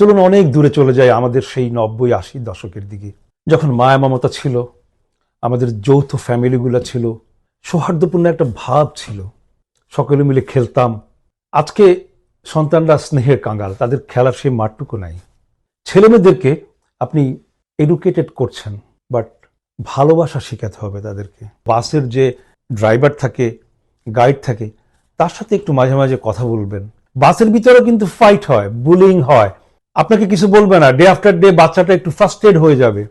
চলুন অনেক দূরে চলে যায় আমাদের সেই নব্বই আশি দশকের দিকে। যখন মায়া মমতা ছিল, আমাদের যৌথ ফ্যামিলিগুলো ছিল, সৌহার্দ্যপূর্ণ একটা ভাব ছিল। সকলে মিলে খেলতাম। আজকে সন্তানরা স্নেহের কাঙ্গাল তাদের খেলার সেই মাঠটুকু নাই। ছেলেমেয়েদেরকে আপনি এডুকেটেড করছেন বাট ভালোবাসা শেখাতে হবে তাদেরকে। বাসের যে ড্রাইভার থাকে গাইড থাকে, তার সাথে একটু মাঝে মাঝে কথা বলবেন। বাসের ভিতরেও কিন্তু ফাইট হয় বুলিং হয়। আপনাকে কিছু বলবে না। ডে আফটার ডে বাচ্চাটা একটু ফার্স্টেড হয়ে যাবে।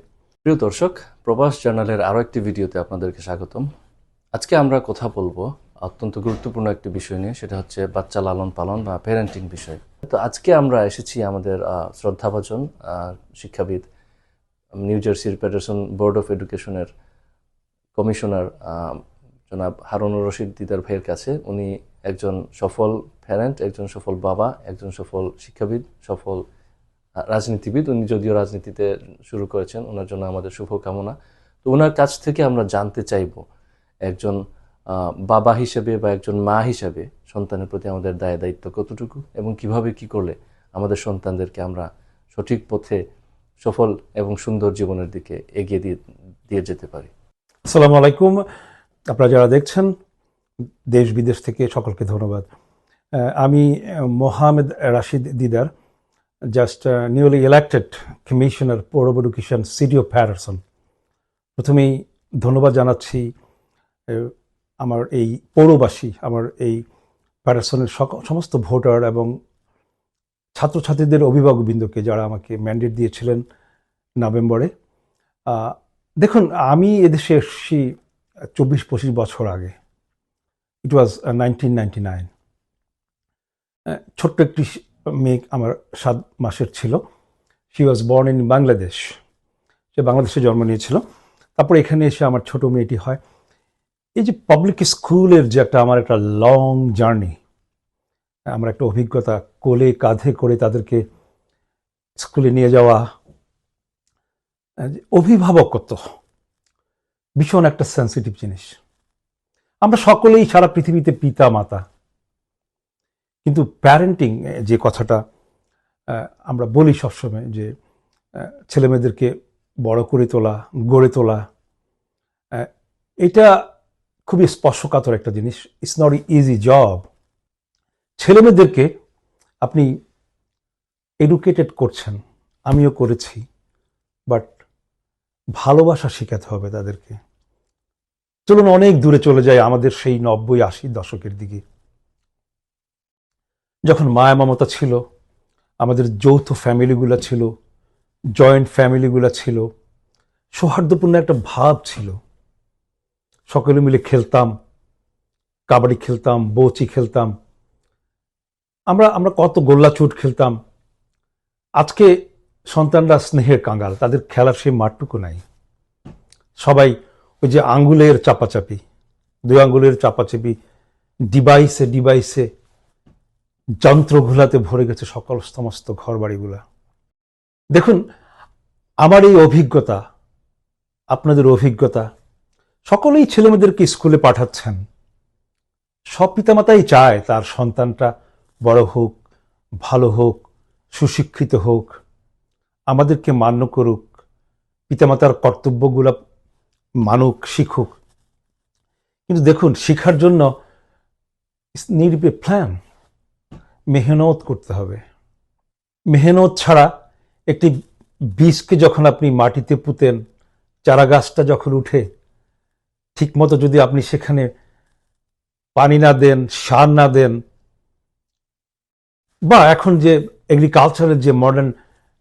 প্রিয় দর্শক, প্রবাস জার্নালের আরও একটি ভিডিওতে আপনাদেরকে স্বাগতম। আজকে আমরা কথা বলব অত্যন্ত গুরুত্বপূর্ণ একটি বিষয় নিয়ে, সেটা হচ্ছে বাচ্চা লালন পালন বা প্যারেন্টিং বিষয়। তো আজকে আমরা এসেছি আমাদের শ্রদ্ধাভাজন শিক্ষাবিদ নিউ জার্সির প্যাটারসন বোর্ড অফ এডুকেশনের কমিশনার জনাব হারুনুর রশিদ দিদার ভাইয়ের কাছে। উনি একজন সফল প্যারেন্ট একজন সফল বাবা, একজন সফল শিক্ষাবিদ, সফল রাজনীতিবিদ, উনি যদিও রাজনীতিতে শুরু করেছেন, ওনার জন্য আমাদের শুভকামনা। তো ওনার কাছ থেকে আমরা জানতে চাইব একজন বাবা হিসেবে বা একজন মা হিসেবে সন্তানের প্রতি আমাদের দায় দায়িত্ব কতটুকু এবং কীভাবে কি করলে আমাদের সন্তানদেরকে আমরা সঠিক পথে সফল এবং সুন্দর জীবনের দিকে এগিয়ে দিয়ে দিয়ে যেতে পারি? আসসালামু আলাইকুম। আপনারা যারা দেখছেন, দেশ বিদেশ থেকে সকলকে ধন্যবাদ। আমি Mohammad Rashid Didar. Just newly elected commissioner পৌর এডুকেশন সিটি অফ প্যারাসন প্রথমেই ধন্যবাদ জানাচ্ছি আমার এই পৌরবাসী, আমার এই প্যারাসনের সক- সমস্ত ভোটার এবং ছাত্রছাত্রীদের অভিভাবকবৃন্দকে যারা আমাকে ম্যান্ডেট দিয়েছিলেন নভেম্বরে। দেখুন, আমি এদেশে এসেছি চব্বিশ, পঁচিশ বছর আগে। It was nineteen ninety nine ছোট্ট একটি মেয়ে আমার সাত মাসের ছিল। She was born in Bangladesh সে বাংলাদেশে জন্ম নিয়েছিল। তারপর এখানে এসে আমার ছোট মেয়েটি হয়। এই যে পাবলিক স্কুলের যে একটা আমার একটা লং জার্নি আমার একটা অভিজ্ঞতা, কোলে কাঁধে করে তাদেরকে স্কুলে নিয়ে যাওয়া, অভিভাবকত্ব, ভীষণ একটা সেন্সিটিভ জিনিস। আমরা সকলেই সারা পৃথিবীতে পিতা মাতা কিন্তু প্যারেন্টিং যে কথাটা আমরা বলি সবসময় যে ছেলেমেয়েদেরকে বড় করে তোলা, গড়ে তোলা এটা খুবই স্পর্শকাতর একটা জিনিস। ইটস নট ইজি জব ছেলেমেয়েদেরকে আপনি এডুকেটেড করছেন, আমিও করেছি বাট ভালোবাসা শেখাতে হবে তাদেরকে। চলুন অনেক দূরে চলে যায় আমাদের সেই নব্বই আশি দশকের দিকে। যখন মায়া মমতা ছিল, আমাদের যৌথ ফ্যামিলিগুলো ছিল, জয়েন্ট ফ্যামিলিগুলো ছিল, সৌহার্দ্যপূর্ণ একটা ভাব ছিল। সকলে মিলে খেলতাম, কাবাডি খেলতাম, বৌচি খেলতাম। আমরা আমরা কত গোল্লাচুট খেলতাম। আজকে সন্তানরা স্নেহের কাঙ্গাল তাদের খেলার সেই মাঠটুকু নাই। সবাই ওই যে আঙ্গুলের চাপাচাপি, দুই আঙ্গুলের চাপাচাপি, ডিভাইসে ডিভাইসে যন্ত্রগুলাতে ভরে গেছে সকল সমস্ত ঘর বাড়িগুলা দেখুন, আমার এই অভিজ্ঞতা, আপনাদের অভিজ্ঞতা, সকলেই ছেলেমেয়েদেরকে স্কুলে পাঠাচ্ছেন। সব পিতামাতাই চায় তার সন্তানটা বড় হোক, ভালো হোক, সুশিক্ষিত হোক, আমাদেরকে মান্য করুক, পিতামাতার কর্তব্যগুলো মানুক, শিখুক। কিন্তু দেখুন, শিখার জন্য নিড প্ল্যান মেহনত করতে হবে। মেহনত ছাড়া একটি বীজকে যখন আপনি মাটিতে পুঁতেন চারা গাছটা যখন উঠে, ঠিকমতো যদি আপনি সেখানে পানি না দেন, সার না দেন, বা এখন যে এগ্রিকালচারের যে মডার্ন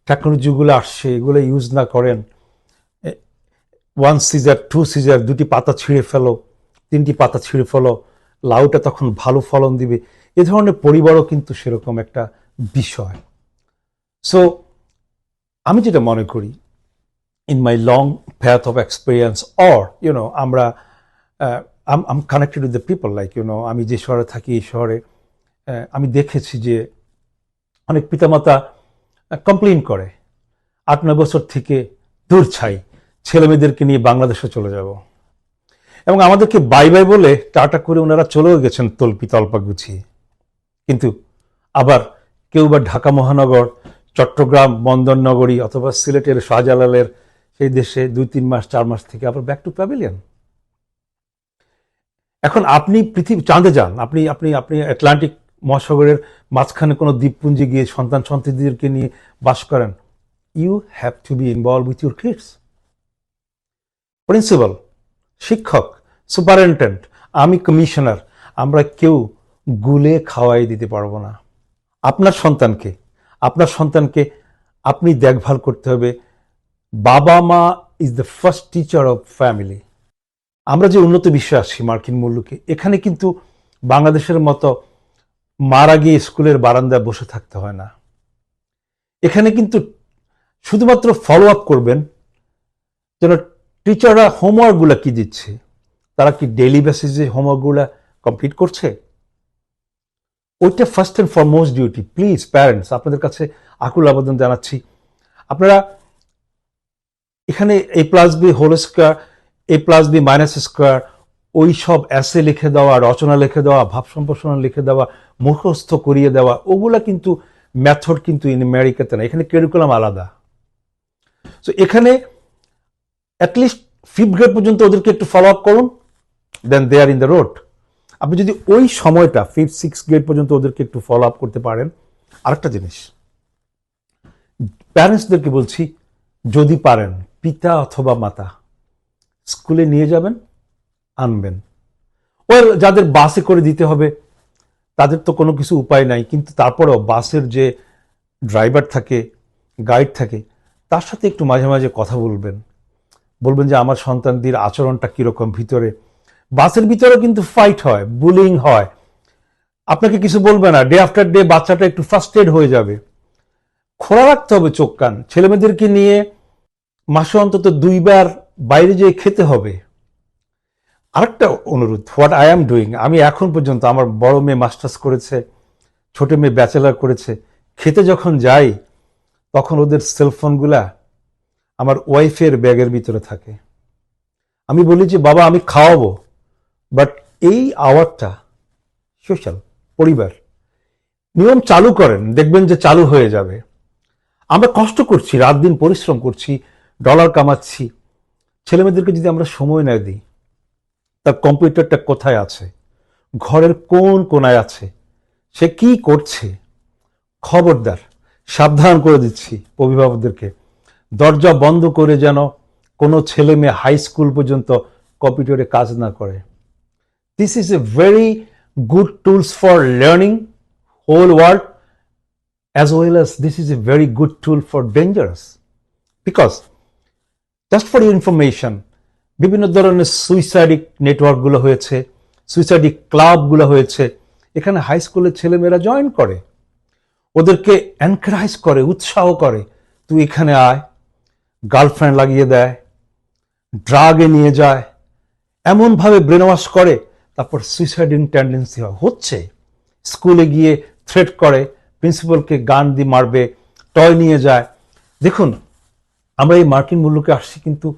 টেকনোলজিগুলো আসছে, এগুলো ইউজ না করেন ওয়ান সিজার টু সিজার দুটি পাতা ছিঁড়ে ফেলো, তিনটি পাতা ছিঁড়ে ফেলো, লাউটা তখন ভালো ফলন দিবে। এ ধরনের পরিবারও কিন্তু সেরকম একটা বিষয়। সো আমি যেটা মনে করি in my long path of experience or you know আমরা am connected with the people like you know আমি যে শহরে থাকি, এই শহরে আমি দেখেছি যে অনেক পিতামাতা কমপ্লেন করে। আট, নয় বছর থেকে দূর ছাই, ছেলেমেয়েদেরকে নিয়ে বাংলাদেশে চলে যাব। এবং আমাদেরকে বাই বাই বলে টাটা করে ওনারা চলেও গেছেন তল্পি তল্পা গুছিয়ে কিন্তু আবার কেউ বা ঢাকা মহানগর, চট্টগ্রাম, বন্দরনগরী অথবা সিলেটের শাহজালালের সেই দেশে দুই, তিন মাস, চার মাস থেকে আবার ব্যাক টু প্যাভিলিয়ন এখন আপনি পৃথিবী, চাঁদে যান। আপনি আপনি আপনি আটলান্টিক মহাসাগরের মাঝখানে কোনো দ্বীপপুঞ্জে গিয়ে সন্তান সন্ততিদেরকে নিয়ে বাস করেন। You have to be involve with your kids principal শিক্ষক সুপারিনটেন্ডেন্ট আমি কমিশনার আমরা কেউ গুলে খাওয়াই দিতে পারব না। আপনার সন্তানকে আপনার সন্তানকে আপনি দেখভাল করতে হবে। বাবা মা is the first teacher of family আমরা যে উন্নত বিশ্বে আসছি মার্কিন মূল্যকে এখানে কিন্তু বাংলাদেশের মতো মারা গিয়ে স্কুলের বারান্দায় বসে থাকতে হয় না। এখানে কিন্তু শুধুমাত্র ফলো আপ করবেন, যেন টিচাররা হোমওয়ার্কগুলো কি দিচ্ছে? তারা কি ডেইলি বেসিসে হোমওয়ার্কগুলো কমপ্লিট করছে? ওইটা first and foremost duty please parents আপনাদের কাছে আকুল আবেদন জানাচ্ছি। আপনারা এখানে A plus B whole square A plus B minus square ওই সব অ্যাসে লিখে দেওয়া, রচনা লিখে দেওয়া, ভাব সম্প্রসারণ লিখে দেওয়া, মুখস্থ করিয়ে দেওয়া, ওগুলা কিন্তু ম্যাথড কিন্তু ইন আমেরিকাতে না। এখানে কেরিকুলাম আলাদা। সো এখানে অ্যাটলিস্ট ফিফথ গ্রেড পর্যন্ত ওদেরকে একটু ফলো আপ করুন then they are in the road আপনি যদি ওই সময়টা ফিফথ সিক্স গ্রেড পর্যন্ত ওদেরকে একটু ফলো আপ করতে পারেন, আরেকটা জিনিস। প্যারেন্টসদেরকে বলছি, যদি পারেন, পিতা অথবা মাতা, স্কুলে নিয়ে যাবেন, আনবেন। ওর যাদের বাসে করে দিতে হবে, তাদের তো কোনো কিছু উপায় নাই, কিন্তু তারপরেও বাসের যে ড্রাইভার থাকে গাইড থাকে, তার সাথে একটু মাঝে মাঝে কথা বলবেন। বলবেন যে, আমার সন্তানদের আচরণটা কীরকম? ভিতরে বাসের ভিতরেও কিন্তু ফাইট হয় বুলিং হয়। আপনাকে কিছু বলবে না ডে আফটার ডে বাচ্চাটা একটু ফার্স্টেড হয়ে যাবে। খোলা রাখতে হবে চোখ কান। ছেলেমেয়েদেরকে নিয়ে মাসে অন্তত দুইবার বাইরে যেয়ে খেতে হবে। আরেকটা অনুরোধ হোয়াট আই এম ডুইং আমি এখন পর্যন্ত আমার বড় মেয়ে মাস্টার্স করেছে, ছোট মেয়ে ব্যাচেলার করেছে, খেতে যখন যাই, তখন ওদের সেলফোনগুলা আমার ওয়াইফের ব্যাগের ভিতরে থাকে। আমি বলি যে, বাবা, আমি খাওয়াবো। বাট এই আওয়ারটা সোশ্যাল পরিবার, নিয়ম চালু করেন, দেখবেন যে চালু হয়ে যাবে। আমরা কষ্ট করছি, রাত দিন পরিশ্রম করছি ডলার কামাচ্ছি। ছেলেমেয়েদেরকে যদি আমরা সময় না দিই, তার কম্পিউটারটা কোথায় আছে? ঘরের কোন কোনায় আছে? সে কি করছে? খবরদার, সাবধান করে দিচ্ছি অভিভাবকদেরকে। দরজা বন্ধ করে যেন কোনো ছেলে মেয়ে হাই স্কুল পর্যন্ত কম্পিউটারে কাজ না করে। This is a very good tools for learning whole world as well as this is a very good tool for dangerous. Because just for your information, বিভিন্ন ধরনের সুইসাইডিক নেটওয়ার্কগুলো হয়েছে সুইসাইডিক ক্লাবগুলো হয়েছে, এখানে হাই স্কুলের ছেলেমেয়েরা জয়েন করে। ওদেরকে এনকারেজ করে, উৎসাহ করে, তুই এখানে আয় গার্লফ্রেন্ড লাগিয়ে দেয় ড্রাগে নিয়ে যায়। এমনভাবে ব্রেন ওয়াশ করে তারপর সুইসাইডিং টেন্ডেন্সি হয়। হচ্ছে স্কুলে গিয়ে থ্রেট করে প্রিন্সিপালকে গান দিয়ে মারবে টয় নিয়ে যায়। দেখুন, আমরা এই মার্কিন মূল্যকে আসছি কিন্তু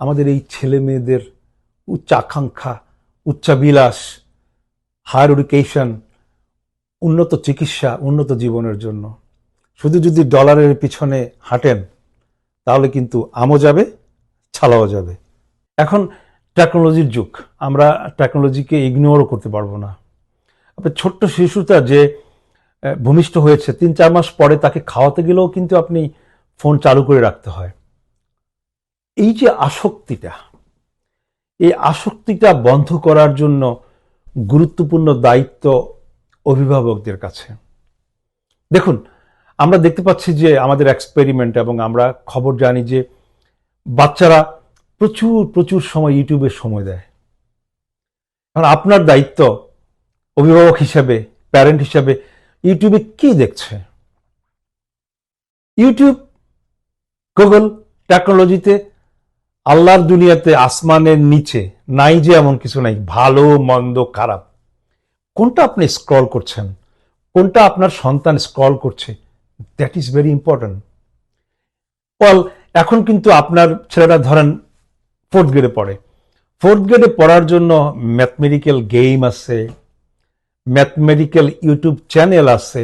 আমাদের এই ছেলে মেয়েদের উচ্চ আকাঙ্ক্ষা উচ্চাবিলাস হায়ার এডুকেশন উন্নত চিকিৎসা, উন্নত জীবনের জন্য। শুধু যদি ডলারের পিছনে হাঁটেন, তাহলে কিন্তু আমও যাবে, ছালাও যাবে। এখন টেকনোলজির যুগ, আমরা টেকনোলজিকে ইগনোরও করতে পারব না। ছোট্ট শিশুটা যে ভূমিষ্ঠ হয়েছে, তিন চার মাস পরে তাকে খাওয়াতে গেলেও কিন্তু আপনি ফোন চালু করে রাখতে হয়। এই যে আসক্তিটা, এই আসক্তিটা বন্ধ করার জন্য গুরুত্বপূর্ণ দায়িত্ব অভিভাবকদের কাছে। দেখুন, আমরা দেখতে পাচ্ছি যে আমাদের এক্সপেরিমেন্ট এবং আমরা খবর জানি যে বাচ্চারা প্রচুর প্রচুর সময় ইউটিউবে সময় দেয়। এখন আপনার দায়িত্ব অভিভাবক হিসাবে প্যারেন্ট হিসাবে ইউটিউবে কি দেখছে? ইউটিউব গুগল টেকনোলজিতে আল্লাহর দুনিয়াতে আসমানের নিচে নাই যে এমন কিছু নাই, ভালো, মন্দ, খারাপ। কোনটা আপনি স্ক্রল করছেন? কোনটা আপনার সন্তান স্ক্রল করছে? দ্যাট ইজ ভেরি ইম্পর্ট্যান্ট ওয়াল এখন কিন্তু আপনার ছেলেরা ধরেন ফোর্থ গ্রেডে পড়ে। ফোর্থ গ্রেডে পড়ার জন্য ম্যাথমেটিক্যাল গেম আছে, ম্যাথমেটিক্যাল ইউটিউব চ্যানেল আছে।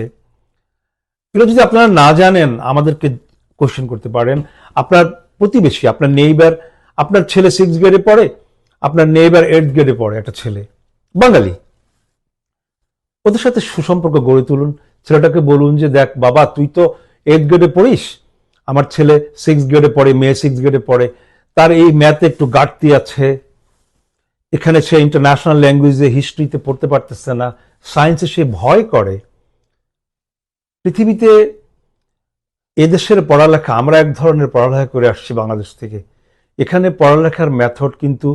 এগুলো যদি আপনারা না জানেন, আমাদেরকে কোশ্চেন করতে পারেন। আপনার প্রতিবেশী, আপনার নেইবার আপনার ছেলে সিক্স গ্রেডে পড়ে, আপনার নেইবার এইট গ্রেডে পড়ে একটা ছেলে। বাঙালি। ওদের সাথে সুসম্পর্ক গড়ে তুলুন। ছেলেটাকে বলুন যে, দেখ বাবা, তুই তো এইট গ্রেডে পড়িস। আমার ছেলে সিক্স গ্রেডে পড়ে, মেয়ে সিক্স গ্রেডে পড়ে। তার এই ম্যাথে একটু ঘাটতি আছে। এখানে সে ইন্টারন্যাশনাল ল্যাঙ্গুয়েজে হিস্ট্রিতে পড়তে পারতেছে না। সায়েন্সে সে ভয় করে। পৃথিবীতে এদেশের পড়ালেখা, আমরা এক ধরনের পড়ালেখা করে আসছি বাংলাদেশ থেকে। এখানে পড়ালেখার মেথড কিন্তু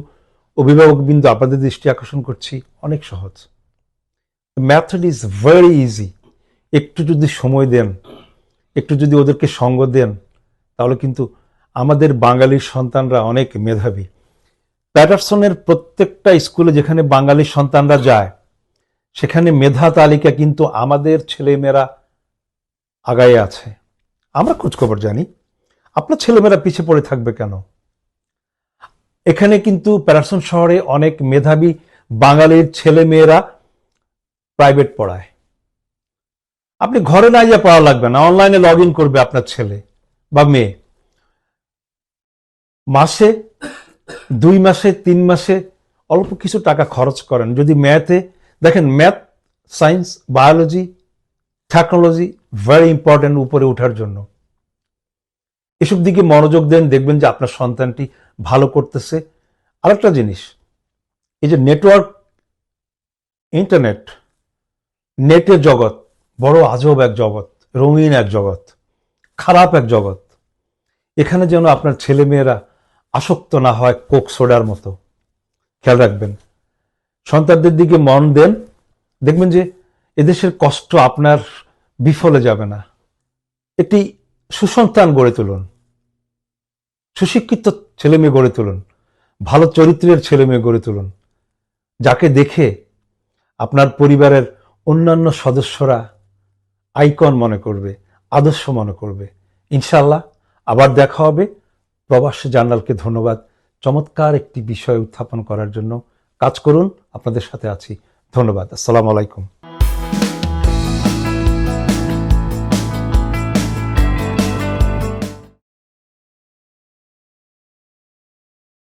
অভিভাবক বিন্দু আপনাদের দৃষ্টি আকর্ষণ করছি, অনেক সহজ। ম্যাথড ইজ ভেরি ইজি একটু যদি সময় দেন, একটু যদি ওদেরকে সঙ্গ দেন, তাহলে কিন্তু আমাদের বাঙালির সন্তানরা অনেক মেধাবী। প্যাটারসনের প্রত্যেকটা স্কুলে যেখানে বাঙালি সন্তানরা যায়, সেখানে মেধা তালিকা কিন্তু আমাদের ছেলেমেয়েরা আগায় আছে। আমরা খোঁজখবর জানি। আপনার ছেলেমেয়েরা পিছিয়ে পড়ে থাকবে কেন? এখানে কিন্তু প্যারাসন শহরে অনেক মেধাবী বাঙালির ছেলেমেয়েরা প্রাইভেট পড়ায়। আপনি ঘরে না গিয়ে পড়া লাগবে না, অনলাইনে লগ করবে আপনার ছেলে বা মেয়ে। মাসে, দুই মাসে, তিন মাসে অল্প কিছু টাকা খরচ করেন। যদি ম্যাথে দেখেন math science biology technology very important উপরে ওঠার জন্য। এসব দিকে মনোযোগ দেন, দেখবেন যে আপনার সন্তানটি ভালো করতেছে। আরেকটা জিনিস, এই যে নেটওয়ার্ক ইন্টারনেট নেটের জগৎ, বড় আজব এক জগৎ, রঙিন এক জগৎ, খারাপ এক জগৎ। এখানে যেন আপনার ছেলেমেয়েরা আসক্ত না হয় কোক সোডার মতো। খেয়াল রাখবেন। সন্তানদের দিকে মন দেন। দেখবেন যে এদেশের কষ্ট আপনার বিফলে যাবে না। একটি সুসন্তান গড়ে তুলুন। সুশিক্ষিত ছেলে মেয়ে গড়ে তুলুন। ভালো চরিত্রের ছেলে মেয়ে গড়ে তুলুন। যাকে দেখে আপনার পরিবারের অন্যান্য সদস্যরা আইকন মনে করবে, আদর্শ মনে করবে। ইনশাল্লাহ আবার দেখা হবে। প্রবাসী জার্নালকে ধন্যবাদ। চমৎকার একটি বিষয় উত্থাপন করার জন্য কাজ করুন। আপনাদের সাথে আছি। ধন্যবাদ। আসসালামু আলাইকুম।